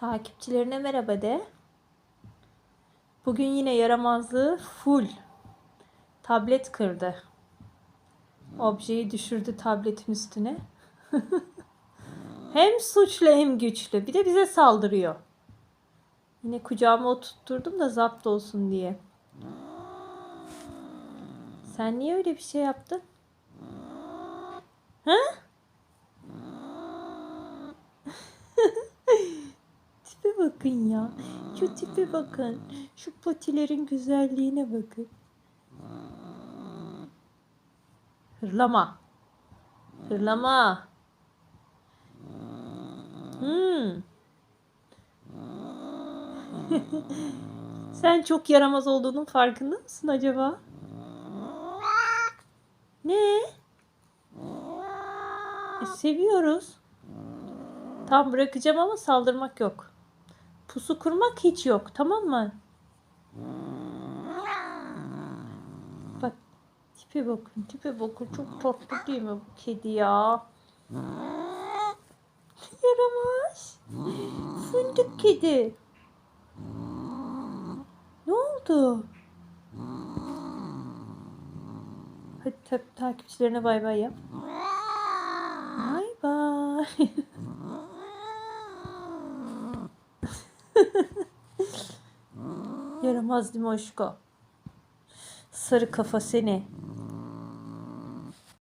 Takipçilerine merhaba de. Bugün yine yaramazlığı full. Tablet kırdı. Objeyi düşürdü tabletin üstüne. hem suçlu hem güçlü. Bir de bize saldırıyor. Yine kucağıma oturtturdum da zapt olsun diye. Sen niye öyle bir şey yaptın? Ha? Tipe bakın ya. Şu tipe bakın. Şu patilerin güzelliğine bakın. Hırlama. Hırlama. Hmm. Sen çok yaramaz olduğunun farkında mısın acaba? Ne? E, seviyoruz. Tam bırakacağım ama saldırmak yok. Pusu kurmak hiç yok. Tamam mı? Bak tipe bakın. Tipe bakın. Çok tatlı değil mi bu kedi ya? Yaramaz. Fındık kedi. Ne oldu? Hadi ta- takipçilerine bay bay yap. Bay bay. Yaramaz aşko? Sarı kafa seni.